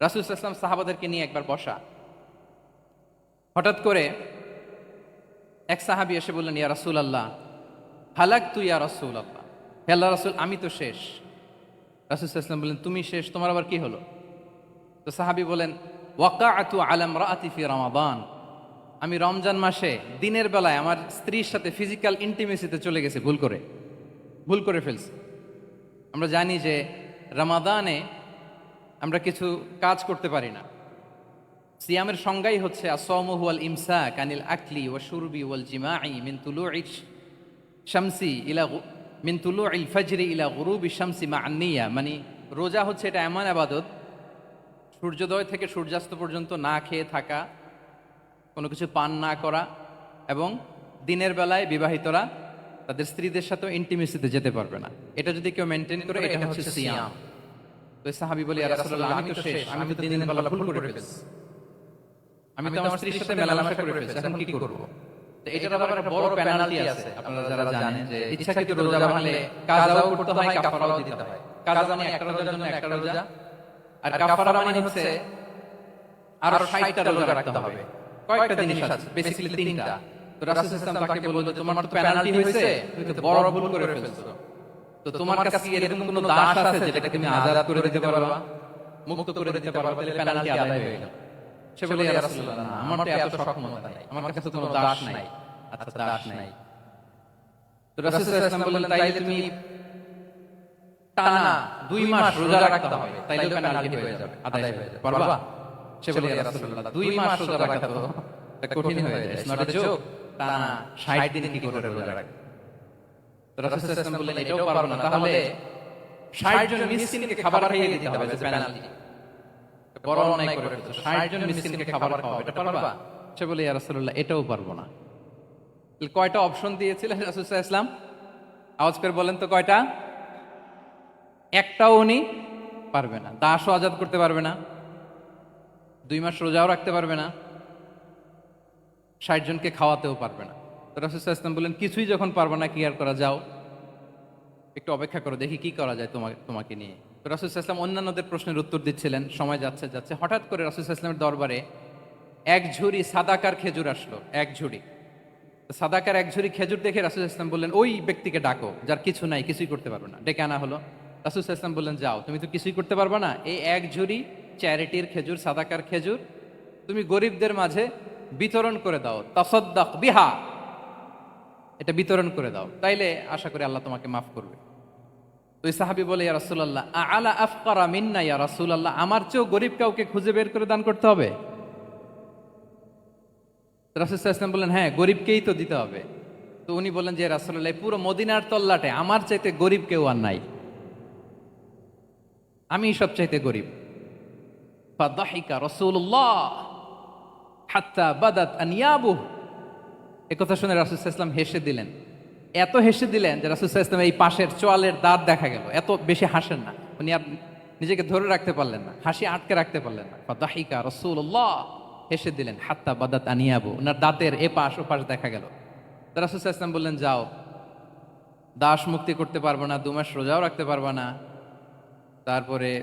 রাসুল ইসলাম সাহাবাদেরকে নিয়ে একবার বসা। হঠাৎ করে এক সাহাবি এসে বললেন, ইয়া রাসুল আল্লাহ হালাক তুই ইয়া রাসুল আল্লাহ হে আল্লাহ রাসুল, আমি তো শেষ। রাসুল ইসলাম বললেন, তুমি শেষ, তোমার আবার কি হলো? তো সাহাবি বলেন ওয়াকা আতু আলম রাতি ফি রমাদান। আমি রমজান মাসে দিনের বেলায় আমার স্ত্রীর সাথে ফিজিক্যাল ইন্টিমেসিতে চলে গেছে, ভুল করে। ভুল করে ফেলছি। আমরা জানি যে রমাদানে আমরা কিছু কাজ করতে পারি না। সিয়ামের সংজ্ঞাই হচ্ছে আসম হুয়াল ইমসা কানিল আকলি ও সুরবি ওয়াল জিমাই মিন তুলু শামসি ইলা গু- মিন তুলু ইল ফজরি ইলা গুরুবি শামসি মা আন্নিয়া মানে রোজা হচ্ছে এটা এমন আবাদত সূর্যোদয় থেকে সূর্যাস্ত পর্যন্ত না খেয়ে থাকা কোনো কিছু পান না করা এবং দিনের বেলায় বিবাহিতরা তাদের স্ত্রীদের সাথেও ইন্টিমেসিতে যেতে পারবে না। এটা যদি কেউ মেনটেন করে এটা হচ্ছে সিয়াম। তো সাহাবি বলি রাসূলুল্লাহ, আমি তো শেষ, আমি তো দিনের বেলা ভুল করে ফেলছি। আমি তো আমার স্ত্রীর সাথে মেলামেশা করে ফেলছি, এখন কি করব? তো এটার আবার বড় পেনাল্টি আছে, আপনারা যারা জানেন যে ইচ্ছাকৃত রোজা ভাঙলে কাজাও করতে হয়, কাফারাও দিতে হয়। কাজা মানে একটা রোজার জন্য একটা রোজা, আর কাফারা মানে হচ্ছে আরও 60টা রোজা রাখতে হবে। কয়েকটা জিনিস আছে বেসিক্যালি তিনটা। তো রাসূল সাল্লাল্লাহু আলাইহি তাকে বলল, তোমার তো পেনাল্টি হয়েছে, তুমি তো বড় ভুল করে ফেলছো। তো তোমার কাছে এরকম কোনো দাস আছে যেটাকে তুমি আজাদ করে দিতে পারবা? মুক্ত করে দিতে পারবা? তাহলে পেনাল্টি আদায় হয়ে গেল। সে বলে ইয়া রাসূলুল্লাহ আমার তো এত সক্ষমতা নাই। আমার কাছে কোনো দাস নাই। আচ্ছা দাস নাই। তো রাসূল সাল্লাল্লাহু আলাইহি বললেন তাইলে তুমি টানা দুই মাস রোজা রাখতে হবে। তাইলে পেনাল্টি হয়ে যাবে। আদায় হয়ে যাবে। পারবা? সে বলে ইয়া রাসূলুল্লাহ দুই মাস রোজা রাখা তো কঠিন হয়ে যায়। নট এ জোক টানা 60 দিন কি করে রোজা রাখবে বললেন এটাও পারব না। তাহলে 60 জন মিসকিনকে খাবার খাইয়ে দিতে হবে যে পেনাল্টি বড় অন্যায় করে ফেলছো। 60 জন মিসকিনকে খাবার খাওয়াবে এটা পারবা? সে বলে ইয়া রাসূলুল্লাহ এটাও পারব না। কয়টা অপশন দিয়েছিলেন ওয়াসাল্লাম? আওয়াজ করে বলেন তো কয়টা? একটাও উনি পারবে না। দাসও আজাদ করতে পারবে না। দুই মাস রোজাও রাখতে পারবে না। ষাট জনকে খাওয়াতেও পারবে না। তো রাসুল ইসলাম বললেন কিছুই যখন পারবে না কি আর করা যাও? একটু অপেক্ষা করো, দেখি কি করা যায় তোমাকে তোমাকে নিয়ে। তো রাসুল ইসলাম অন্যান্যদের প্রশ্নের উত্তর দিচ্ছিলেন, সময় যাচ্ছে যাচ্ছে। হঠাৎ করে রাসুল ইসলামের দরবারে এক ঝুড়ি সাদাকার খেজুর আসলো, এক ঝুড়ি। সাদাকার এক ঝুড়ি খেজুর দেখে রাসুল ইসলাম বললেন, ওই ব্যক্তিকে ডাকো, যার কিছু নাই, কিছুই করতে পারবে না। ডেকে আনা হলো। রাসুল ইসলাম বললেন, যাও, তুমি তো কিছুই করতে পারবে না। এই এক ঝুড়ি চ্যারিটির খেজুর, সাদাকার খেজুর, তুমি গরিবদের মাঝে বিতরণ করে দাও। তাসদ্দাক বিহা, এটা বিতরণ করে দাও। তাইলে আশা করি আল্লাহ তোমাকে মাফ করবে। এই সাহাবি বলে, ইয়া রাসূলুল্লাহ আলা আফকারা মিন্না ইয়া রাসূলুল্লাহ, আমার চেয়েও গরিব কাউকে খুঁজে বের করে দান করতে হবে? রাসুল ইসলাম বললেন হ্যাঁ গরিবকেই তো দিতে হবে। তো উনি বললেন যে রাসুল্লাহ পুরো মদিনার তল্লাটে আমার চাইতে গরিব কেউ আর নাই। আমি সব চাইতে গরিব। ফাদাহিকা রাসূলুল্লাহ হাত্তা বাদাত আনিয়াবু কথা শুনে রাসুল ইসলাম হেসে দিলেন। এত হেসে দিলেন যে রাসুল ইসলাম এই পাশের চোয়ালের দাঁত দেখা গেল। এত বেশি হাসেন না। উনি আর নিজেকে ধরে রাখতে পারলেন না, হাসি আটকে রাখতে পারলেন না। ফাদাহিকা রাসূলুল্লাহ। হেসে দিলেন, হাত্তা বাদাত আনিয়াবু। ওনার দাঁতের এ পাশ ও পাশ দেখা গেল। রাসুল ইসলাম বললেন, যাও। দাস মুক্তি করতে পারব না দু মাস রোজাও রাখতে পারব না। তারপরে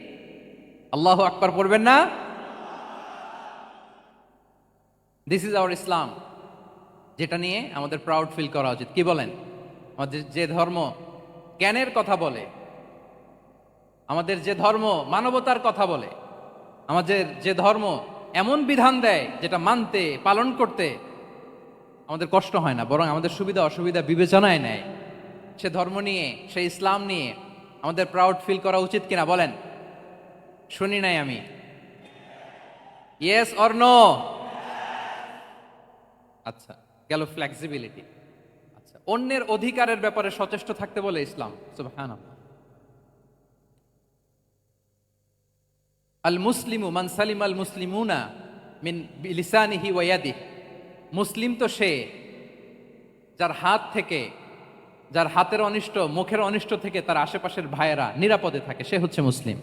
আল্লাহ আকবার পড়বেন না? দিস ইজ আওয়ার ইসলাম যেটা নিয়ে আমাদের প্রাউড ফিল করা উচিত। কি বলেন? আমাদের যে ধর্ম জ্ঞানের কথা বলে, আমাদের যে ধর্ম মানবতার কথা বলে, আমাদের যে ধর্ম এমন বিধান দেয় যেটা মানতে, পালন করতে আমাদের কষ্ট হয় না, বরং আমাদের সুবিধা অসুবিধা বিবেচনায় নেয়। সে ধর্ম নিয়ে, সে ইসলাম নিয়ে আমাদের প্রাউড ফিল করা উচিত কিনা বলেন। শুনি নাই আমি। ইয়েস অর নো আচ্ছা গেল ফ্লেক্সিবিলিটি আচ্ছা অন্যের অধিকারের ব্যাপারে সচেষ্ট থাকতে বলে ইসলাম, সুবহানাল্লাহ। আল মুসলিমু মান সালিম আল মুসলিমুনা মিন লিসানিহি ওয়াদিহ মুসলিম তো সে, যার হাত থেকে, যার হাতের অনিষ্ট, মুখের অনিষ্ট থেকে তার আশেপাশের ভাইয়েরা নিরাপদে থাকে, সে হচ্ছে মুসলিম।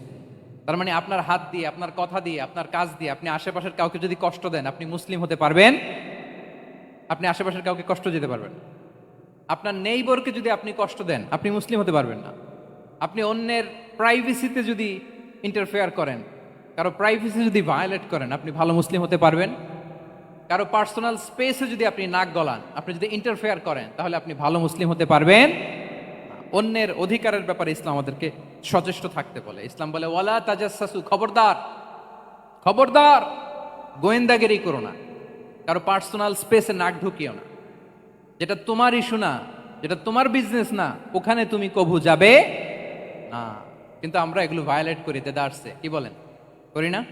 তার মানে আপনার হাত দিয়ে, আপনার কথা দিয়ে, আপনার কাজ দিয়ে আপনি আশেপাশের কাউকে যদি কষ্ট দেন, আপনি মুসলিম হতে পারবেন। আপনি আশেপাশের কাউকে কষ্ট দিতে পারবেন। আপনার নেইবরকে যদি আপনি কষ্ট দেন, আপনি মুসলিম হতে পারবেন না। আপনি অন্যের প্রাইভেসিতে যদি ইন্টারফেয়ার করেন, কারও প্রাইভেসি যদি ভায়োলেট করেন, আপনি ভালো মুসলিম হতে পারবেন। কারও পার্সোনাল স্পেসে যদি আপনি নাক গলান, আপনি যদি ইন্টারফেয়ার করেন, তাহলে আপনি ভালো মুসলিম হতে পারবেন। অন্যের অধিকারের ব্যাপারে ইসলাম আমাদেরকে সচেষ্ট থাকতে বলে। ইসলাম বলে, ওয়ালা তাজাসু খবরদার। খবরদার, গোয়েন্দাগিরি করো না। কারও পার্সোনাল স্পেসে নাক ঢুকিও না। যেটা তোমার ইস্যু না, যেটা তোমার বিজনেস না, ওখানে তুমি কভু যাবে না। কিন্তু আমরা এগুলো ভায়োলেট করি দেদারসে কি বলেন? করি না?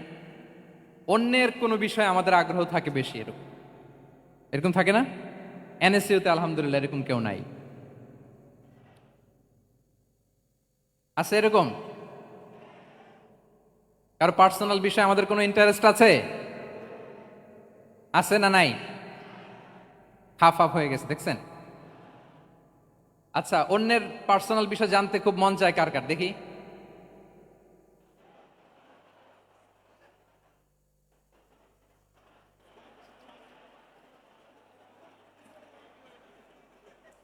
অন্যের কোনো বিষয়ে আমাদের আগ্রহ থাকে বেশি এরকম। এরকম থাকে না? এনএসইউতে আলহামদুলিল্লাহ এরকম কেউ নাই। আছে এরকম? কারও পার্সোনাল বিষয়ে আমাদের কোনো ইন্টারেস্ট আছে? আছে না নাই? হাফ হাফ হয়ে গেছে, দেখছেন? আচ্ছা অন্যের পার্সোনাল বিষয় জানতে খুব মন চায় কার কার? দেখি।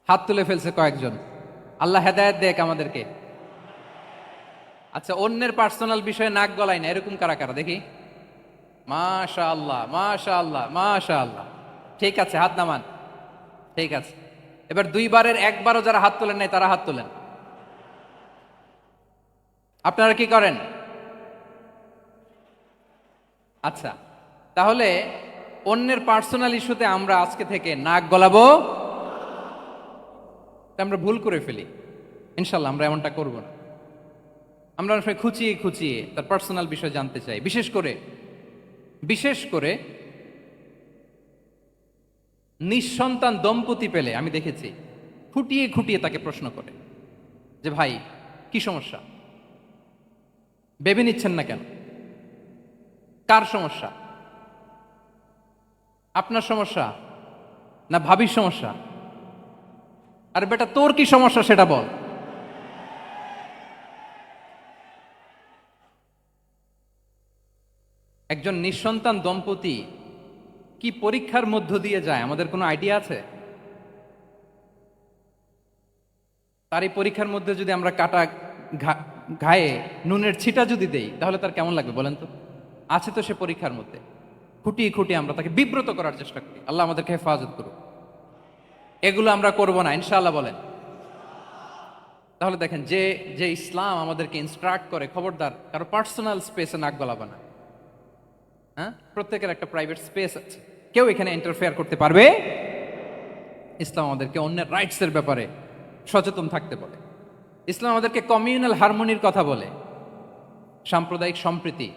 হাত তুলে ফেলছে কয়েকজন। আল্লাহ হেদায়েত দেখ আমাদেরকে। আচ্ছা অন্যের পার্সোনাল বিষয়ে নাক গলায় না, এরকম কারা কারা? দেখি। মাশা আল্লাহ মাশা আল্লাহ মাশা আল্লাহ ঠিক আছে, হাত নামান। ঠিক আছে। এবার দুইবারের একবারও যারা হাত তোলেন নাই, তারা হাত তোলেন। আপনারা কি করেন? আচ্ছা তাহলে অন্যের পার্সোনাল ইস্যুতে আমরা আজকে থেকে নাক গলাবো। আমরা ভুল করে ফেলি। ইনশাল্লাহ আমরা এমনটা করব না। আমরা অনেক সময় খুঁচিয়ে খুঁচিয়ে তার পার্সোনাল বিষয় জানতে চাই। বিশেষ করে বিশেষ করে নিঃসন্তান দম্পতি পেলে, আমি দেখেছি, খুঁটিয়ে খুঁটিয়ে তাকে প্রশ্ন করে যে, ভাই, কি সমস্যা? ভেবে নিচ্ছেন না কেন? কার সমস্যা? আপনার সমস্যা না ভাবির সমস্যা? আর বেটা, তোর কি সমস্যা সেটা বল। একজন নিঃসন্তান দম্পতি কি পরীক্ষার মধ্য দিয়ে যায়? আমাদের কোনো আইডিয়া আছে? তার এই পরীক্ষার মধ্যে যদি আমরা কাটা ঘায়ে নুনের ছিটা যদি দেই, তাহলে তার কেমন লাগবে বলেন তো? আছে তো সে পরীক্ষার মধ্যে। খুঁটিয়ে খুঁটিয়ে আমরা তাকে বিব্রত করার চেষ্টা করি। আল্লাহ আমাদেরকে হেফাজত করুক। এগুলো আমরা করব না, ইনশাআল্লাহ বলেন। তাহলে দেখেন, যে যে ইসলাম আমাদেরকে ইনস্ট্রাক্ট করে, খবরদার, কারও পার্সোনাল স্পেসে নাক গলাবে না। হ্যাঁ? প্রত্যেকের একটা প্রাইভেট স্পেস আছে। কেউ এখানে ইন্টারফেয়ার করতে পারবে? ইসলাম আমাদেরকে অন্যের রাইটসের ব্যাপারে সচেতন থাকতে বলে। ইসলাম আমাদেরকে কমিউনাল হারমোনির কথা বলে। সাম্প্রদায়িক সম্প্রীতি।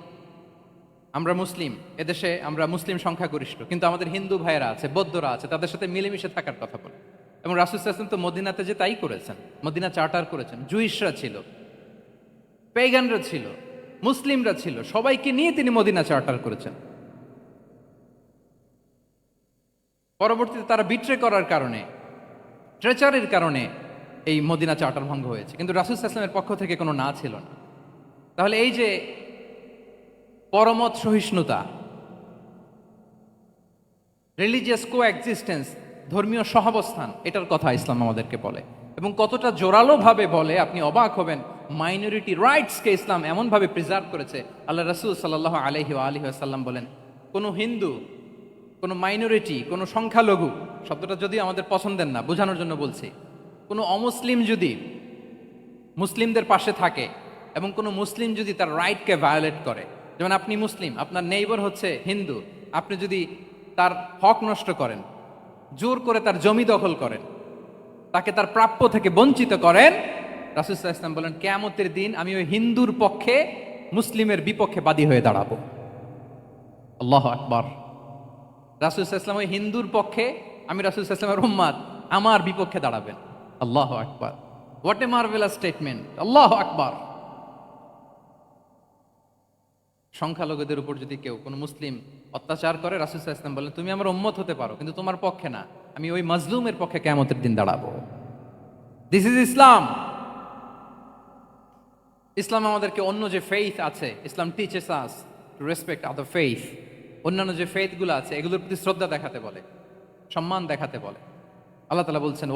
আমরা মুসলিম, এদেশে আমরা মুসলিম সংখ্যাগরিষ্ঠ, কিন্তু আমাদের হিন্দু ভাইয়েরা আছে, বৌদ্ধরা আছে, তাদের সাথে মিলেমিশে থাকার কথা বলে। এবং রাসুল হাসান তো মদিনাতে যে তাই করেছেন, মদিনা চার্টার করেছেন, জুইশরা ছিল পেগানরা ছিল মুসলিমরা ছিল। সবাইকে নিয়ে তিনি মদিনা চার্টার করেছেন। পরবর্তীতে তারা বিট্রে করার কারণে ট্রেচারের কারণে এই মদিনা চার্টার ভঙ্গ হয়েছে। কিন্তু রাসুল ইসলামের পক্ষ থেকে কোনো না ছিল না। তাহলে এই যে পরমত সহিষ্ণুতা রিলিজিয়াস কো এক্সিস্টেন্স ধর্মীয় সহাবস্থান, এটার কথা ইসলাম আমাদেরকে বলে। এবং কতটা জোরালোভাবে বলে, আপনি অবাক হবেন মাইনরিটি রাইটসকে ইসলাম এমনভাবে প্রিজার্ভ করেছে, আল্লাহ রসুল সাল্লাহ আলহি আলহি আসাল্লাম বলেন, কোনো হিন্দু, কোনো মাইনরিটি কোনো সংখ্যালঘু, শব্দটা যদি আমাদের পছন্দের না, বোঝানোর জন্য বলছি, কোনো অমুসলিম যদি মুসলিমদের পাশে থাকে এবং কোনো মুসলিম যদি তার রাইটকে ভায়োলেট করে, যেমন আপনি মুসলিম, আপনার নেইবার হচ্ছে হিন্দু, আপনি যদি তার হক নষ্ট করেন, জোর করে তার জমি দখল করেন, তাকে তার প্রাপ্য থেকে বঞ্চিত করেন রাসুসাহ ইসলাম বলেন, কেয়ামতের দিন আমি ওই হিন্দুর পক্ষে মুসলিমের বিপক্ষে বাদী হয়ে দাঁড়াবো। আল্লাহ আকবর। রাসুসাহ ইসলাম ওই হিন্দুর পক্ষে, আমি রাসুসাহ ইসলামের উম্মাদ, আমার বিপক্ষে দাঁড়াবেন। আল্লাহ আকবর। হোয়াট এ মার্ভেলাস স্টেটমেন্ট আল্লাহ আকবর। সংখ্যালঘুদের উপর যদি কেউ কোনো মুসলিম অত্যাচার করে, রাসুল ইসলাম বলেন, তুমি আমার উম্মত হতে পারো, কিন্তু তোমার পক্ষে না। আমি ওই মজলুমের পক্ষে কেমতের দিন দাঁড়াবো। দিস ইজ ইসলাম ইসলাম আমাদেরকে অন্য যে ফেইথ আছে, Islam teaches us to respect other faith অন্যান্য যে ফেইথগুলো আছে, এগুলোর প্রতি শ্রদ্ধা দেখাতে বলে, সম্মান দেখাতে বলে। আল্লাহ তাআলা বলছেন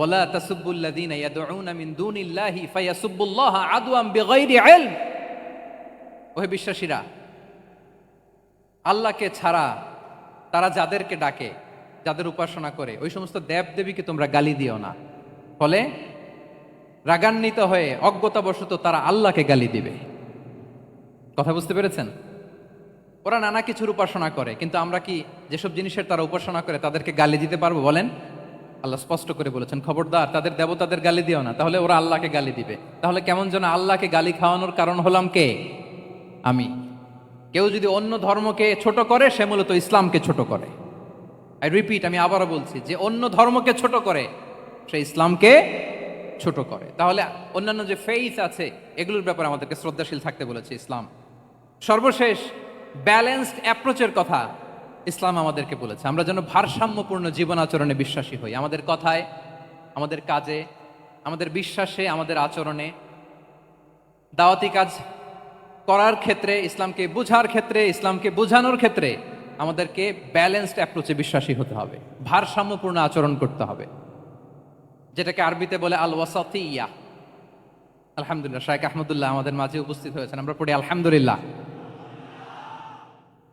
ইয়াদউনা মিন দুনিল্লাহি ফায়াসুব্বুল্লাহ আদওয়াম বিগাইরি ইলম। ওহে বিশ্বাসীরা, আল্লাহকে ছাড়া তারা যাদেরকে ডাকে, যাদের উপাসনা করে, ওই সমস্ত দেব দেবীকে তোমরা গালি দিও না। ফলে রাগান্বিত হয়ে অজ্ঞতাবশত তারা আল্লাহকে গালি দিবে। কথা বুঝতে পেরেছেন? ওরা নানা কিছুর উপাসনা করে, কিন্তু আমরা কি যেসব জিনিসের তারা উপাসনা করে তাদেরকে গালি দিতে পারব বলেন? আল্লাহ স্পষ্ট করে বলেছেন, খবরদার, তাদের দেবতাদের গালি দিও না, তাহলে ওরা আল্লাহকে গালি দিবে। তাহলে কেমন যেন আল্লাহকে গালি খাওয়ানোর কারণ হলাম কে? আমি। কেউ যদি অন্য ধর্মকে ছোট করে, সে মূলত ইসলামকে ছোট করে। আই রিপিট আমি আবারও বলছি, যে অন্য ধর্মকে ছোট করে, সে ইসলামকে ছোট করে। তাহলে অন্যান্য যে ফেইথ আছে, এগুলোর ব্যাপারে আমাদেরকে শ্রদ্ধাশীল থাকতে বলেছে ইসলাম। সর্বশেষ ব্যালেন্সড অ্যাপ্রোচের কথা ইসলাম আমাদেরকে বলেছে। আমরা যেন ভারসাম্যপূর্ণ জীবন আচরণে বিশ্বাসী হই। আমাদের কথায়, আমাদের কাজে, আমাদের বিশ্বাসে, আমাদের আচরণে। দাওয়াতি কাজ করার ক্ষেত্রে, ইসলামকে বোঝার ক্ষেত্রে, ইসলামকে বোঝানোর ক্ষেত্রে আমাদেরকে ব্যালেন্সড অ্যাপ্রোচে বিশ্বাসী হতে হবে। ভারসাম্যপূর্ণ আচরণ করতে হবে। যেটাকে আরবিতে বলে আল ওয়াসাতিয়া আলহামদুলিল্লাহ শাহেখ আহমদুল্লাহ আমাদের মাঝে উপস্থিত হয়েছেন। আমরা পড়ি আলহামদুলিল্লাহ।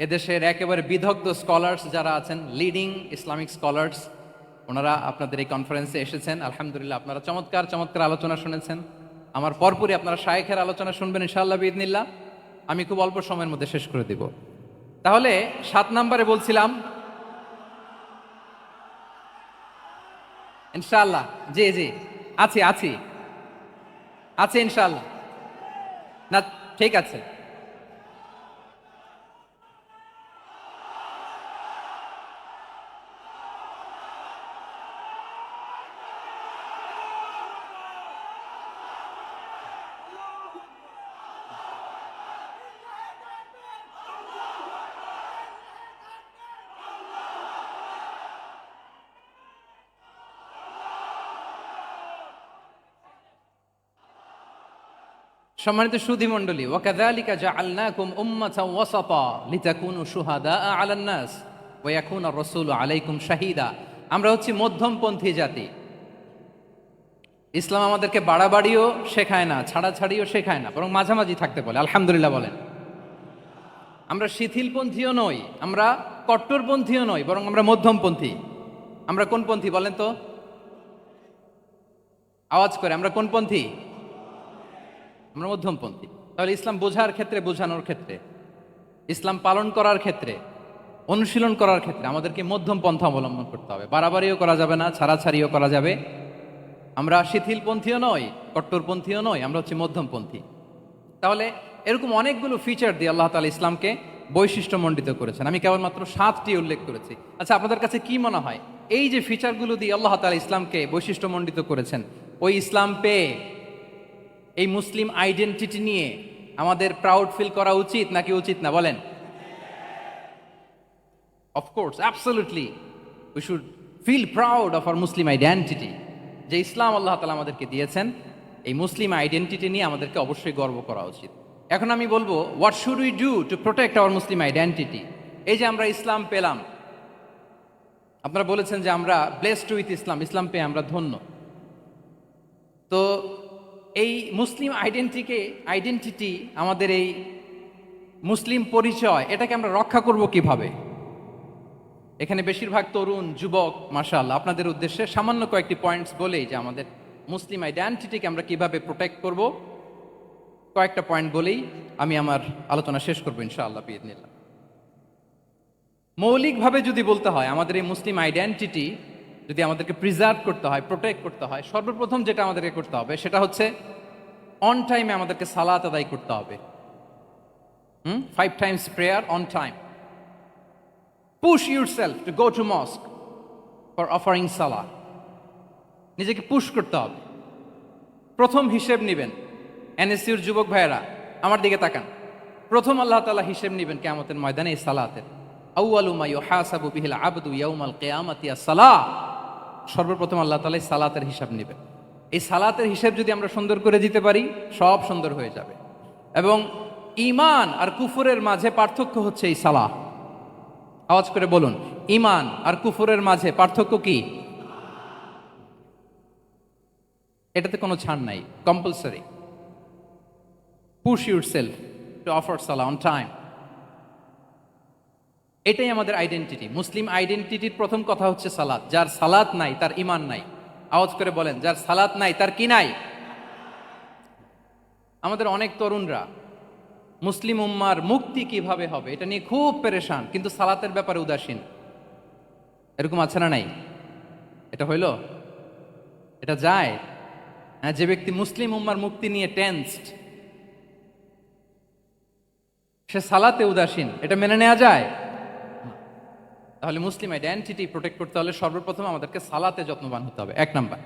এদেশের একেবারে বিদগ্ধ স্কলার্স যারা আছেন লিডিং ইসলামিক স্কলার্স ওনারা আপনাদের এই কনফারেন্সে এসেছেন। আলহামদুলিল্লাহ, আপনারা চমৎকার চমৎকার আলোচনা শুনেছেন। আমার পরপরই আপনারা শায়েখের আলোচনা শুনবেন, ইনশাআল্লাহ বিদিনিল্লাহ আমি খুব অল্প সময়ের মধ্যে শেষ করে দিব। তাহলে সাত নম্বরে বলছিলাম ইনশাআল্লাহ। জি জি। আছি আছি। আছি ইনশাল্লাহ না ঠিক আছে। সম্মানিত সুধি মণ্ডলী ওয়াকাযালিকা জাআলনাকুম উম্মাতাও ওয়াসাতা লিতাকুনু শুহাদা আলান নাস ওয়া ইয়াকুনা রাসূলু আলাইকুম শাহিদা। আমরা হচ্ছি মধ্যমপন্থী জাতি। ইসলাম আমাদেরকে বাড়াবাড়িও শেখায় না, ছাড়াছাড়িও শেখায় না, বরং মাঝামাঝি থাকতে বলে, আলহামদুলিল্লাহ বলেন। আমরা শিথিলপন্থীও নই, আমরা কট্টরপন্থীও নই, বরং আমরা মধ্যমপন্থী। আমরা কোন পন্থী বলেন তো? আওয়াজ করে, আমরা কোন পন্থী? আমরা মধ্যমপন্থী। তাহলে ইসলাম বোঝার ক্ষেত্রে, বোঝানোর ক্ষেত্রে, ইসলাম পালন করার ক্ষেত্রে, অনুশীলন করার ক্ষেত্রে আমাদেরকে মধ্যম পন্থা অবলম্বন করতে হবে। বাড়াবাড়িও করা যাবে না, ছাড়াছাড়িও করা যাবে। আমরা শিথিলপন্থীও নই, কট্টরপন্থীও নই, আমরা হচ্ছে মধ্যমপন্থী। তাহলে এরকম অনেকগুলো ফিচার দিয়ে আল্লাহ তালা ইসলামকে বৈশিষ্ট্যমণ্ডিত করেছেন। আমি কেবলমাত্র সাতটি উল্লেখ করেছি। আচ্ছা আপনাদের কাছে কি মনে হয়? এই যে ফিচারগুলো দিয়ে আল্লাহ তালা ইসলামকে বৈশিষ্ট্যমণ্ডিত করেছেন, ওই ইসলাম পেয়ে এই মুসলিম আইডেন্টিটি নিয়ে আমাদের প্রাউড ফিল করা উচিত নাকি উচিত না? বলেন। Of course absolutely we should feel proud of our Muslim identity যে ইসলাম আল্লাহ তালা আমাদেরকে দিয়েছেন, এই মুসলিম আইডেন্টিটি নিয়ে আমাদেরকে অবশ্যই গর্ব করা উচিত। এখন আমি বলব what should we do to protect our Muslim identity এই যে আমরা ইসলাম পেলাম। আপনারা বলেছেন যে আমরা ব্লেসড উইথ ইসলাম ইসলাম পেয়ে আমরা ধন্য। তো এই মুসলিম আইডেন্টিকে আইডেন্টিটি আমাদের এই মুসলিম পরিচয়, এটাকে আমরা রক্ষা করব কীভাবে? এখানে বেশিরভাগ তরুণ, যুবক মার্শাল আপনাদের উদ্দেশ্যে সামান্য কয়েকটি পয়েন্টস বলেই যে আমাদের মুসলিম আইডেন্টিটিকে আমরা কীভাবে প্রোটেক্ট করব। কয়েকটা পয়েন্ট বলেই আমি আমার আলোচনা শেষ করব, ইনশাআল্লাহ বিদিনিল্লাহ মৌলিকভাবে যদি বলতে হয়, আমাদের এই মুসলিম আইডেন্টিটি যদি আমাদেরকে প্রিজার্ভ করতে হয় প্রোটেক্ট করতে হয়, সর্বপ্রথম যেটা আমাদেরকে করতে হবে সেটা হচ্ছে অন টাইমে আমাদেরকে সালাত আদায় করতে হবে। হুম? Five times prayer on time push yourself to go to mosque for offering সালা নিজেকে পুশ করতে হবে। প্রথম হিসেব নেবেন। এনএসসির যুবক ভাইয়েরা, আমার দিকে তাকান। প্রথম আল্লাহ তাআলা হিসেব নেবেন কিয়ামতের ময়দানে এই সালাতের। আউয়ালু মা ইউহাসাবু বিহিল আবদু ইয়াউমাল কিয়ামাতি আস-সালাহ। সর্বপ্রথম আল্লাহ তাআলা এই সালাতের হিসাব নেবেন এই সালাতের হিসাব যদি আমরা সুন্দর করে দিতে পারি, সব সুন্দর হয়ে যাবে। এবং ইমান আর কুফুরের মাঝে পার্থক্য হচ্ছে এই সালাহ। আওয়াজ করে বলুন, ঈমান আর কুফরের মাঝে পার্থক্য কি? এটাতে কোনো ছাড় নাই compulsory push yourself to offer সালা অন টাইম এটাই আমাদের আইডেন্টিটি মুসলিম আইডেন্টিটির প্রথম কথা হচ্ছে সালাত। যার সালাত নাই, তার ইমান নাই। আওয়াজ করে বলেন, যার সালাত নাই, তার কি নাই? আমাদের অনেক তরুণরা মুসলিম উম্মার মুক্তি কীভাবে হবে, এটা নিয়ে খুব পেরেশান, কিন্তু সালাতের ব্যাপারে উদাসীন। এরকম আছে না নাই? এটা হইল? এটা যায়? হ্যাঁ যে ব্যক্তি মুসলিম উম্মার মুক্তি নিয়ে টেন্সড সে সালাতে উদাসীন, এটা মেনে নেওয়া যায়? তাহলে মুসলিম আইডেন্টিটি প্রোটেক্ট করতে হলে সর্বপ্রথম আমাদেরকে সালাতে যত্নবান হতে হবে। এক নাম্বার।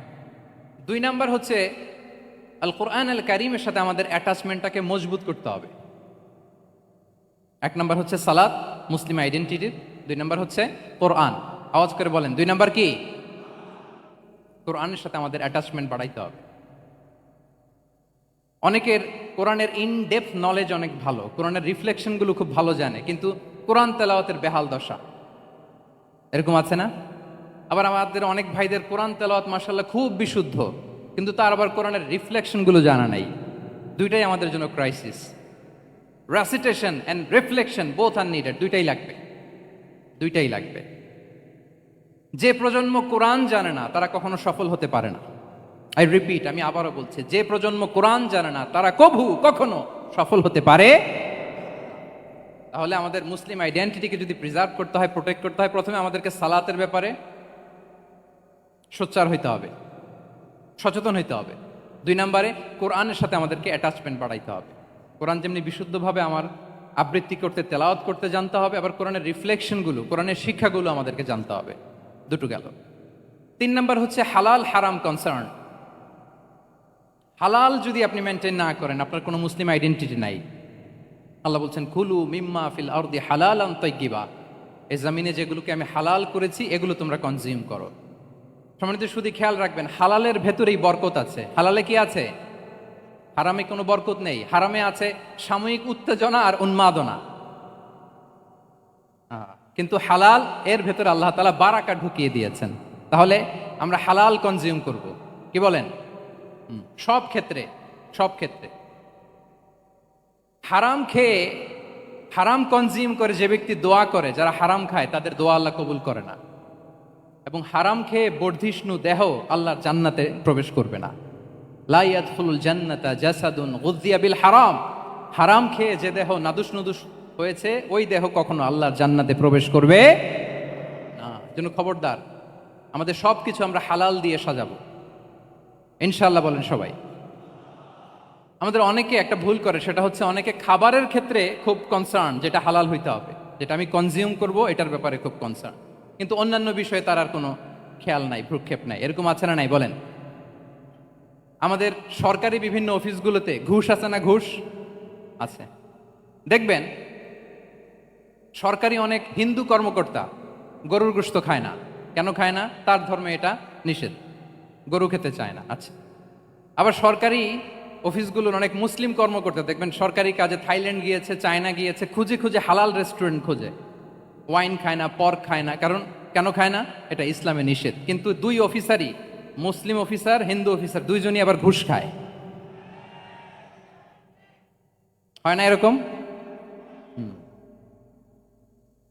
দুই নাম্বার হচ্ছে আল কোরআন আল কারিমের সাথে আমাদের অ্যাটাচমেন্টটাকে মজবুত করতে হবে। এক নাম্বার হচ্ছে সালাত, মুসলিম আইডেন্টিটির দুই নাম্বার হচ্ছে কোরআন। আওয়াজ করে বলেন, দুই নাম্বার কি? কোরআনের সাথে আমাদের অ্যাটাচমেন্ট বাড়াইতে হবে। অনেকের কোরআনের ইন ডেপথ নলেজ অনেক ভালো, কোরআনের রিফ্লেকশনগুলো খুব ভালো জানে, কিন্তু কোরআন তেলাওয়াতের বেহাল দশা। এরকম আছে না? আবার আমাদের অনেক ভাইদের কোরআন তেলাওয়াত মাসাল্লাহ খুব বিশুদ্ধ, কিন্তু তার আবার কোরআনের রিফ্লেকশনগুলো জানা নাই। দুইটাই আমাদের জন্য crisis recitation and reflection both are needed দুইটাই লাগবে। দুইটাই লাগবে। যে প্রজন্ম কোরআন জানে না, তারা কখনো সফল হতে পারে না। আই রিপিট আমি আবারও বলছি, যে প্রজন্ম কোরআন জানে না, তারা কভু কখনো সফল হতে পারে তাহলে আমাদের মুসলিম আইডেন্টিটিকে যদি প্রিজার্ভ করতে হয় প্রোটেক্ট করতে হয়, প্রথমে আমাদেরকে সালাতের ব্যাপারে সোচ্চার হইতে হবে, সচেতন হইতে হবে। দুই নম্বরে, কোরআনের সাথে আমাদেরকে অ্যাটাচমেন্ট বাড়াইতে হবে। কোরআন যেমনি বিশুদ্ধভাবে আমার আবৃত্তি করতে, তেলাওয়াত করতে জানতে হবে, আবার কোরআনের রিফ্লেকশনগুলো কোরআনের শিক্ষাগুলো আমাদেরকে জানতে হবে। দুটো গেল। তিন নম্বর হচ্ছে হালাল হারাম কনসার্ন হালাল যদি আপনি মেনটেন না করেন, আপনার কোনো মুসলিম আইডেন্টিটি নাই। আল্লাহ বলছেন, কুলু মিম্মা ফিল আরদি হালাল তৈগিবা এই জামিনে যেগুলোকে আমি হালাল করেছি, এগুলো তোমরা কনজিউম করো। সম্মানিত, শুধু খেয়াল রাখবেন, হালালের ভেতরেই বরকত আছে। হালালে কি আছে? হারামে কোনো বরকত নেই। হারামে আছে সাময়িক উত্তেজনা আর উন্মাদনা। কিন্তু হালাল, এর ভেতরে আল্লাহ তালা বারাকা ঢুকিয়ে দিয়েছেন। তাহলে আমরা হালাল কনজিউম করব। কি বলেন? সব ক্ষেত্রে সব ক্ষেত্রে। হারাম খেয়ে হারাম কনজিউম করে যে ব্যক্তি দোয়া করে, যারা হারাম খায়, তাদের দোয়া আল্লাহ কবুল করে না। এবং হারাম খেয়ে বর্ধিষ্ণু দেহ আল্লাহর জান্নাতে প্রবেশ করবে না। লাইয়াত ফুলুল জান্নাতা জাসাদুন গুদ্দিয়া বিল হারাম। হারাম খেয়ে যে দেহ নাদুস নুদুস হয়েছে, ওই দেহ কখনো আল্লাহর জান্নাতে প্রবেশ করবে না। জন্য খবরদার, আমাদের সব কিছু আমরা হালাল দিয়ে সাজাবো। ইনশাআল্লাহ বলেন সবাই। আমাদের অনেকে একটা ভুল করে, সেটা হচ্ছে অনেকে খাবারের ক্ষেত্রে খুব কনসার্ন যেটা হালাল হইতে হবে। যেটা আমি কনজিউম করব, এটার ব্যাপারে খুব কনসার্ন কিন্তু অন্যান্য বিষয়ে তার আর কোনো খেয়াল নাই, ভ্রুক্ষেপ নাই। এরকম আছে না নাই? বলেন। আমাদের সরকারি বিভিন্ন অফিসগুলোতে ঘুষ আছে না ঘুষ? আছে। দেখবেন, সরকারি অনেক হিন্দু কর্মকর্তা গরুর গোস্ত খায় না। কেন খায় না? তার ধর্মে এটা নিষেধ। গরু খেতে চায় না। আচ্ছা। আবার সরকারি অফিসগুলোর অনেক মুসলিম কর্মকর্তা, দেখবেন সরকারি কাজে থাইল্যান্ড গিয়েছে, চায়না গিয়েছে, খুঁজে খুঁজে হালাল রেস্টুরেন্ট খোঁজে। ওয়াইন খায় না পর্ক খায় না, কারণ কেন খায় না? এটা ইসলামে নিষেধ। কিন্তু দুই অফিসারই, মুসলিম অফিসার, হিন্দু অফিসার, দুইজনই আবার ঘুষ খায়। হয় না এরকম।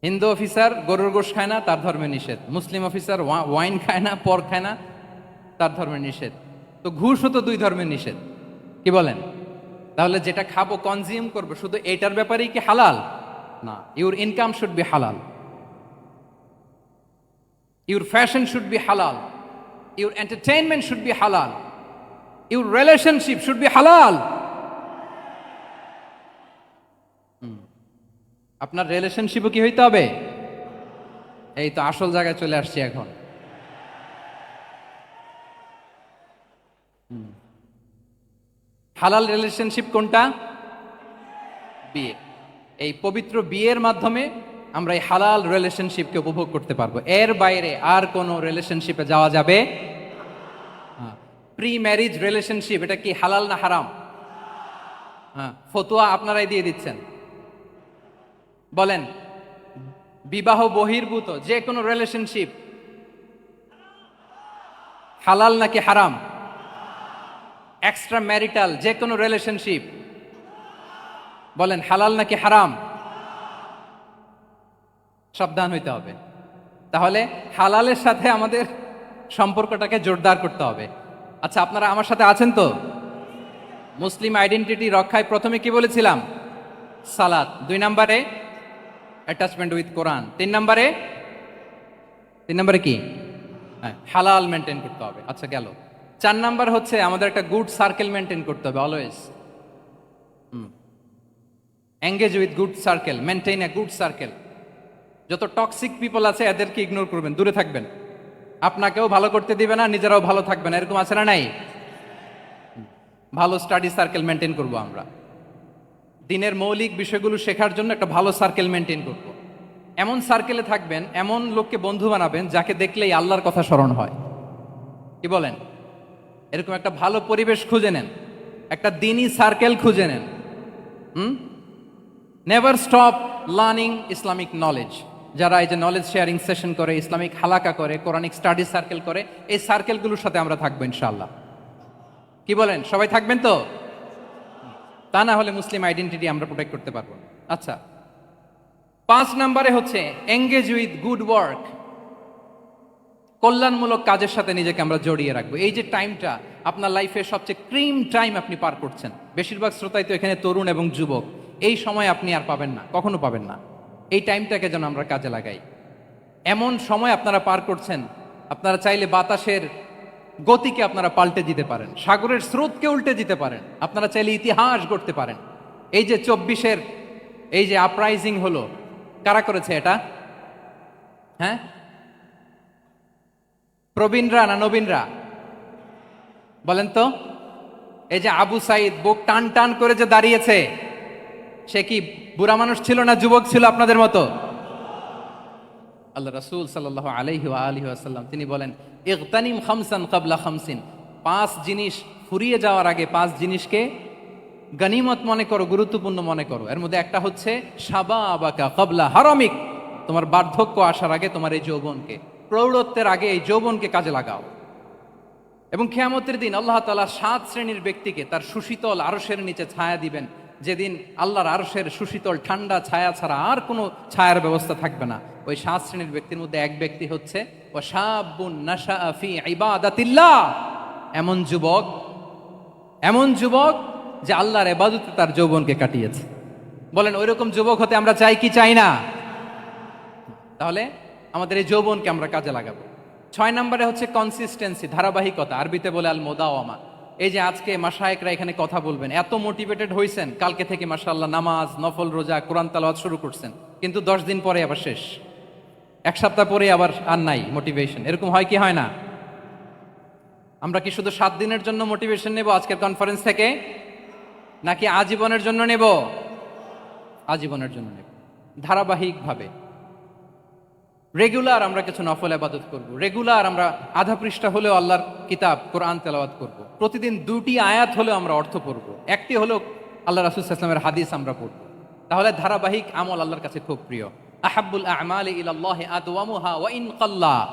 হিন্দু অফিসার গরুর গোশ খায় না, তার ধর্মে নিষেধ। মুসলিম অফিসার ওয়া- ওয়াইন খায় না, পর খায় না, তার ধর্মের নিষেধ। তো ঘুষও তো দুই ধর্মের নিষেধ। কি বলেন? তাহলে যেটা খাব কনজিউম করব, শুধু এটার ব্যাপারেই কি হালাল? না ইউর ইনকাম শুড বি হালাল ইউর ফ্যাশন শুড বি হালাল ইউর এন্টারটেইনমেন্ট শুড বি হালাল ইউর রিলেশনশিপ শুড বি হালাল আপনার রিলেশনশিপও কি হইতে হবে? এই তো আসল জায়গায় চলে আসছি এখন। হালাল রিলেশনশিপ কোনটা? বিয়ে। এই পবিত্র বিয়ের মাধ্যমে আমরা এই হালাল রিলেশনশিপকে উপভোগ করতে পারব। এর বাইরে আর কোনো রিলেশনশিপে যাওয়া যাবে? প্রি ম্যারিজ রিলেশনশিপ এটা কি হালাল না হারাম? হ্যাঁ ফতুয়া আপনারাই দিয়ে দিচ্ছেন। বলেন, বিবাহ বহির্ভূত, যে কোনো রিলেশনশিপ হালাল নাকি হারাম? এক্সট্রা ম্যারিটাল যে কোনো রিলেশনশিপ বলেন হালাল নাকি হারাম? সাবধান হইতে হবে। তাহলে হালালের সাথে আমাদের সম্পর্কটাকে জোরদার করতে হবে। আচ্ছা আপনারা আমার সাথে আছেন তো? মুসলিম আইডেন্টিটি রক্ষায় প্রথমে কি বলেছিলাম? সালাদ দুই নম্বরে অ্যাটাচমেন্ট উইথ কোরআন তিন নম্বরে? তিন নম্বরে কি? হ্যাঁ, হালাল মেনটেন করতে হবে। আচ্ছা গেল। চার নাম্বার হচ্ছে আমাদের একটা গুড সার্কেল মেনটেন করতে হবে always engage with good circle maintain a good circle যত টক্সিক পিপল আছে এদেরকে ইগনোর করবেন দূরে থাকবেন। আপনাকেও ভালো করতে দিবে না নিজেরাও ভালো থাকবে না এরকম আছে না নাই? ভালো স্টাডি সার্কেল মেনটেন করব আমরা। দিনের মৌলিক বিষয়গুলো শেখার জন্য একটা ভালো সার্কেল মেনটেন করব। এমন সার্কেলে থাকবেন এমন লোককে বন্ধু বানাবেন যাকে দেখলেই আল্লাহর কথা স্মরণ হয়। কি বলেন? এরকম একটা ভালো পরিবেশ খুঁজে নেন। একটা দিনই সার্কেল খুঁজে নেন। হুম? Never stop learning Islamic knowledge যারা এই যে নলেজ শেয়ারিং সেশন করে ইসলামিক হালাকা করে কোরআনিক স্টাডি সার্কেল করে, এই সার্কেলগুলোর সাথে আমরা থাকব ইনশাআল্লাহ। কি বলেন, সবাই থাকবেন তো? তা না হলে মুসলিম আইডেন্টিটি আমরা প্রোটেক্ট করতে পারব আচ্ছা পাঁচ নম্বরে হচ্ছে এঙ্গেজ উইথ গুড ওয়ার্ক কল্যাণমূলক কাজের সাথে নিজেকে আমরা জড়িয়ে রাখব। এই যে টাইমটা আপনার লাইফের সবচেয়ে ক্রিম টাইম আপনি পার করছেন। বেশিরভাগ শ্রোতাই তো এখানে তরুণ এবং যুবক। এই সময় আপনি আর পাবেন না, কখনো পাবেন না। এই টাইমটাকে যেন আমরা কাজে লাগাই। এমন সময় আপনারা পার করছেন, আপনারা চাইলে বাতাসের গতিকে আপনারা পাল্টে দিতে পারেন, সাগরের স্রোতকে উল্টে দিতে পারেন, আপনারা চাইলে ইতিহাস গড়তে পারেন। এই যে চব্বিশের, এই যে আপরাইজিং হলো, কারা করেছে এটা? হ্যাঁ? প্রবীণরা না নবীনরা? বলেন তো, এই যে আবু সাইদ বুক টান টান করে যে দাঁড়িয়েছে, সে কি বুড়া মানুষ ছিল না যুবক ছিল আপনাদের মতো? আল্লাহ রাসূল সাল্লাল্লাহু আলাইহি ওয়া আলিহি ওয়াসাল্লাম তিনি বলেন, ইগতানিম খামসান ক্বাবলা খামসিন। পাঁচ জিনিস ফুরিয়ে যাওয়ার আগে পাঁচ জিনিসকে গনিমত মনে করো, গুরুত্বপূর্ণ মনে করো। এর মধ্যে একটা হচ্ছে, সাবাবাকা ক্বাবলা হারামিক। তোমার বার্ধক্য আসার আগে তোমার এই যৌবনকে। প্রৌঢ়ত্বের আগে এই যৌবনকে কাজে লাগাও। এবং খেয়ামতের দিন আল্লাহ তাআলা সাত শ্রেণির ব্যক্তিকে তার সুশীতল আরশের নিচে ছায়া দিবেন। যেদিন আল্লাহর আরশের সুশীতল ঠান্ডা ছায়া ছাড়া আর কোনো ছায়ার ব্যবস্থা থাকবে না। ওই সাত শ্রেণির ব্যক্তির মধ্যে এক ব্যক্তি হচ্ছে ও ফি ইবাদাতিল্লাহ। এমন যুবক এমন যুবক যে আল্লাহর এবাদতে তার যৌবনকে কাটিয়েছে। বলেন, ওইরকম যুবক হতে আমরা চাই কি চাই না? তাহলে আমাদের এই যৌবনকে আমরা কাজে লাগাবো। ছয় নম্বরে হচ্ছে কনসিস্টেন্সি ধারাবাহিকতা, আরবিতে বলে আল মোদাওয়ামা এই যে আজকে মাসায়েকরা এখানে কথা বলবেন, এত মোটিভেটেড হয়েছেন কালকে থেকে মাসাল্লাহ নামাজ, নফল রোজা, কোরআন তালাওয়াত শুরু করছেন, কিন্তু দশ দিন পরে আবার শেষ। এক সপ্তাহ পরে আবার আর নাই মোটিভেশন এরকম হয় কি হয় না? আমরা কি শুধু সাত দিনের জন্য মোটিভেশন নেব আজকের কনফারেন্স থেকে, নাকি আজীবনের জন্য নেব? আজীবনের জন্য নেব। ধারাবাহিকভাবে। রেগুলার আমরা কিছু নফল আবাদত করব। রেগুলার আমরা আধা পৃষ্ঠা হলেও আল্লাহর কিতাব, কোরআন তেলাওয়াত করব। প্রতিদিন দুটি আয়াত হলেও আমরা অর্থ পড়ব। একটি হলেও আল্লাহ রাসুল ইসলামের হাদিস আমরা পড়ব। তাহলে ধারাবাহিক আমল আল্লাহর কাছে খুব প্রিয়। আহাবুল আমাল ইলাল্লাহ আদওয়ামুহা ওয়া ইন কাল্লা।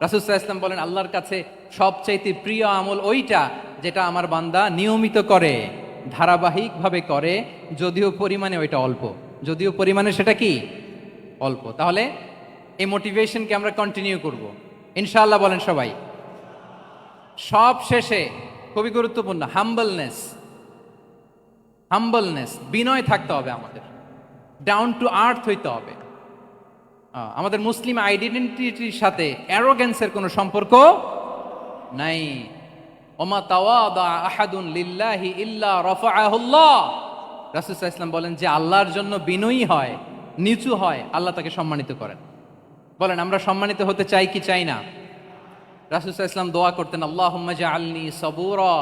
রাসুল ইসলাম বলেন, আল্লাহর কাছে সবচাইতে প্রিয় আমল ওইটা যেটা আমার বান্দা নিয়মিত করে, ধারাবাহিকভাবে করে, যদিও পরিমাণে ওইটা অল্প। যদিও পরিমাণে সেটা কি? অল্প। তাহলে এই মোটিভেশনকে আমরা কন্টিনিউ করব। ইনশাআল্লাহ বলেন সবাই। সব শেষে খুবই গুরুত্বপূর্ণ হাম্বলনেস হাম্বলনেস বিনয় থাকতে হবে আমাদের। ডাউন টু আর্থ হইতে হবে। আমাদের মুসলিম আইডেন্টিটির সাথে অ্যারোগেন্সের কোনো সম্পর্ক নাই। ওমা তাওয়াদা আহাদুন লিল্লাহি ইল্লা রাফাআহুল্লাহ। রাসূল ইসলাম বলেন যে আল্লাহর জন্য বিনয়ী হয়, নিচু হয়, আল্লাহ তাকে সম্মানিত করেন। বলেন, আমরা সম্মানিত হতে চাই কি চাই না? রাসুসাহ ইসলাম দোয়া করতেন আল্লাহ আলনি সবুরা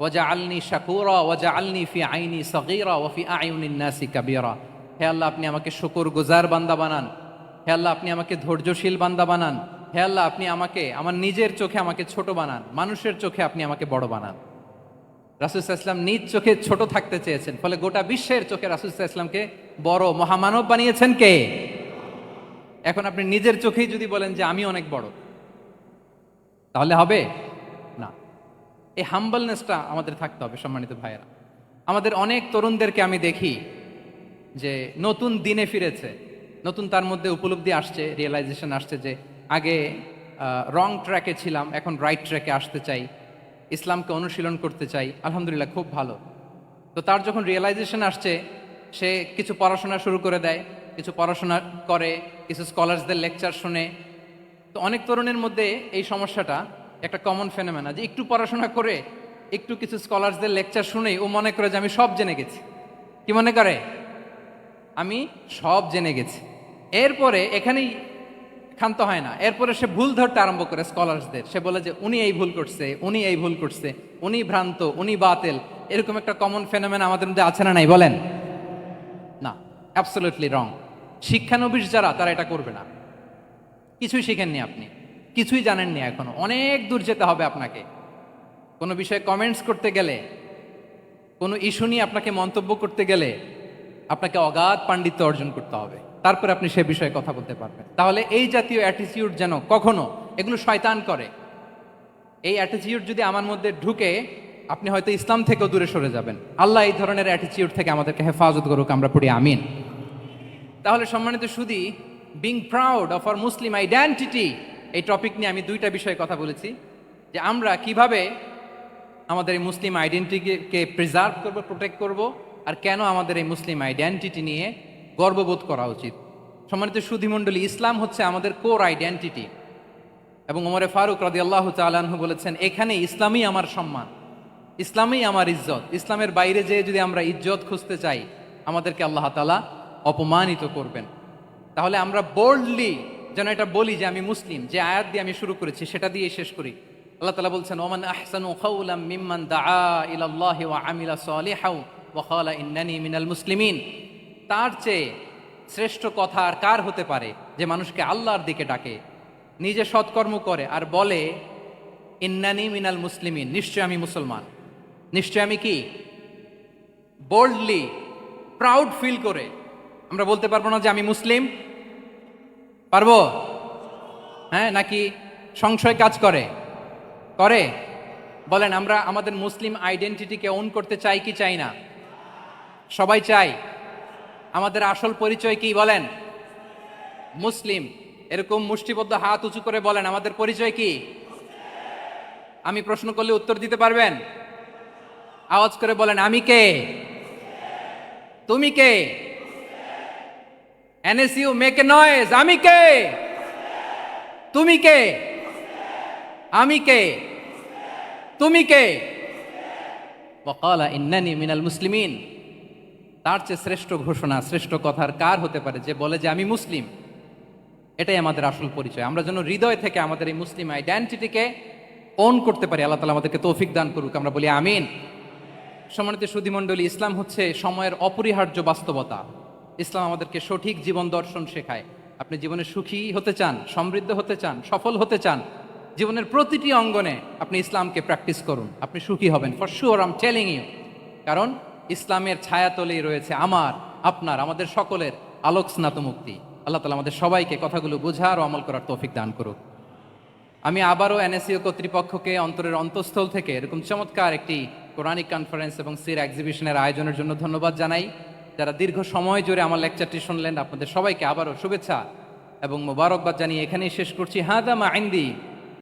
ওয়াজা আলনি শাকুরা ওয়াজা আলনি ফি আইনি সগীরা ওফি আইউনিন নাসি কাবিরা। হে আল্লাহ, আপনি আমাকে শুকুর গুজার বান্দা বানান। হে আল্লাহ, আপনি আমাকে ধৈর্যশীল বান্দা বানান। হে আল্লাহ, আপনি আমাকে, আমার নিজের চোখে আমাকে ছোট বানান। মানুষের চোখে আপনি আমাকে বড় বানান। রাসুলসাহ ইসলাম নিজ চোখে ছোট থাকতে চেয়েছেন, ফলে গোটা বিশ্বের চোখে রাসুলসাহ ইসলামকে বড় মহামানব বানিয়েছেন কে? এখন আপনি নিজের চোখেই যদি বলেন যে আমি অনেক বড়, তাহলে হবে? না। এই হাম্বলনেসটা আমাদের থাকতে হবে সম্মানিত ভাইয়েরা। আমাদের অনেক তরুণদেরকে আমি দেখি যে নতুন দিনে ফিরেছে, নতুন তার মধ্যে উপলব্ধি আসছে রিয়েলাইজেশন আসছে যে আগে রং ট্র্যাকে ছিলাম, এখন রাইট ট্র্যাকে আসতে চাই, ইসলামকে অনুশীলন করতে চাই, আলহামদুলিল্লাহ খুব ভালো। তো তার যখন রিয়েলাইজেশন আসছে, সে কিছু পড়াশোনা শুরু করে দেয় কিছু পড়াশোনা করে, কিছু স্কলার্সদের লেকচার শুনে। তো অনেক তরুণের মধ্যে এই সমস্যাটা একটা কমন ফেনোমেনা যে একটু পড়াশোনা করে, একটু কিছু স্কলার্সদের লেকচার শুনেই ও মনে করে যে আমি সব জেনে গেছি। কি মনে করে? আমি সব জেনে গেছি। এরপরে এখানেই ক্ষান্ত হয় না। এরপরে সে ভুল ধরতে আরম্ভ করে স্কলার্সদের সে বলে যে, উনি এই ভুল করছে, উনি এই ভুল করছে, উনি ভ্রান্ত, উনি বাতেল। এরকম একটা কমন ফেনোমেন আমাদের মধ্যে আছে না নাই, বলেন? না অ্যাবসোলিউটলি রং শিক্ষানবিশ যারা, তারা এটা করবে না। কিছুই শিখেননি আপনি। কিছুই জানেননি এখনও। অনেক দূর যেতে হবে আপনাকে। কোনো বিষয়ে কমেন্টস করতে গেলে, কোনো ইস্যু নিয়ে আপনাকে মন্তব্য করতে গেলে, আপনাকে অগাধ পাণ্ডিত্য অর্জন করতে হবে। তারপরে আপনি সে বিষয়ে কথা বলতে পারবেন। তাহলে এই জাতীয় অ্যাটিটিউড যেন কখনো এগুলো শয়তান করে। এই অ্যাটিটিউড যদি আমার মধ্যে ঢুকে, আপনি হয়তো ইসলাম থেকেও দূরে সরে যাবেন। আল্লাহ এই ধরনের অ্যাটিটিউড থেকে আমাদেরকে হেফাজত করুক, আমরা পড়ি আমিন। তাহলে সম্মানিত সুদী being proud of our Muslim identity এই টপিক নিয়ে আমি দুইটা বিষয়ে কথা বলেছি, যে আমরা কীভাবে আমাদের এই মুসলিম আইডেন্টিটিকে প্রিজার্ভ করব প্রোটেক্ট করব, আর কেন আমাদের এই মুসলিম আইডেন্টিটি নিয়ে গর্ববোধ করা উচিত। সম্মানিত সুধীমণ্ডলী ইসলাম হচ্ছে আমাদের কোর আইডেন্টিটি এবং ওমরে ফারুক রাদি আল্লাহ তালাহু বলেছেন, এখানে ইসলামই আমার সম্মান, ইসলামই আমার ইজ্জত। ইসলামের বাইরে যেয়ে যদি আমরা ইজ্জত খুঁজতে চাই, আমাদেরকে আল্লাহ তালা অপমানিত করবেন। তাহলে আমরা বোল্ডলি যেন এটা বলি যে আমি মুসলিম, যে আয়াত দিয়ে আমি শুরু করেছি, সেটা দিয়ে শেষ করি। আল্লাহ তালা বলছেন, ওমান আহসানু খাউলাম মিম্মান দা ইলাল্লাহি ওয়া আমিলা সালিহাও ওয়া ক্বালা ইন্নানি মিনাল মুসলিমিন। তার চেয়ে শ্রেষ্ঠ কথা আর কার হতে পারে যে মানুষকে আল্লাহর দিকে ডাকে? নিজে সৎকর্ম করে আর বলে, ইন্নানি মিনাল মুসলিমিন, নিশ্চয় আমি মুসলমান। নিশ্চয় আমি কি? বোল্ডলি প্রাউড ফিল করে আমরা বলতে পারব না যে আমি মুসলিম? পারব? হ্যাঁ নাকি সংশয় কাজ করে? করে? বলেন, আমরা আমাদের মুসলিম আইডেন্টিটিকে ওন করতে চাই কি চাই না? সবাই চাই। আমাদের আসল পরিচয় কি বলেন? মুসলিম। এরকম মুষ্টিবদ্ধ হাত উঁচু করে বলেন, আমাদের পরিচয় কি? আমি প্রশ্ন করলে উত্তর দিতে পারবেন? আওয়াজ করে বলেন, আমি কে? তুমি কে? এনএসইউ মেক এ নয়েজ আমি কে? তুমি কে? আমি কে? তুমি কে? ওয়াকালা ইন্নানি মিনাল মুসলিমিন। তার চেয়ে শ্রেষ্ঠ ঘোষণা, শ্রেষ্ঠ কথার কার হতে পারে যে বলে যে আমি মুসলিম? এটাই আমাদের আসল পরিচয়। আমরা যেন হৃদয় থেকে আমাদের এই মুসলিম আইডেন্টিটিকে অন করতে পারি। আল্লাহ তালা আমাদেরকে তৌফিক দান করুক। আমরা বলি আমিন। সম্মানিত সুধীমণ্ডলী, ইসলাম হচ্ছে সময়ের অপরিহার্য বাস্তবতা। ইসলাম আমাদেরকে সঠিক জীবন দর্শন শেখায়। আপনি জীবনে সুখী হতে চান, সমৃদ্ধ হতে চান, সফল হতে চান, জীবনের প্রতিটি অঙ্গনে আপনি ইসলামকে প্র্যাকটিস করুন। আপনি সুখী হবেন for sure I'm telling you কারণ ইসলামের ছায়াতলেই রয়েছে আমার, আপনার, আমাদের সকলের আলোক স্নাত মুক্তি। আল্লাহ তালা আমাদের সবাইকে কথাগুলো বোঝার ও আমল করার তৌফিক দান করুক। আমি আবারও এনএসইও কর্তৃপক্ষকে অন্তরের অন্তঃস্থল থেকে এরকম চমৎকার একটি কোরআনিক কনফারেন্স এবং সির এক্সিবিশনের আয়োজনের জন্য ধন্যবাদ জানাই। যারা দীর্ঘ সময় জুড়ে আমার লেকচারটি শুনলেন, আপনাদের সবাইকে আবারও শুভেচ্ছা এবং মোবারকবাদ জানিয়ে এখানেই শেষ করছি। হাদা মা আইন্দি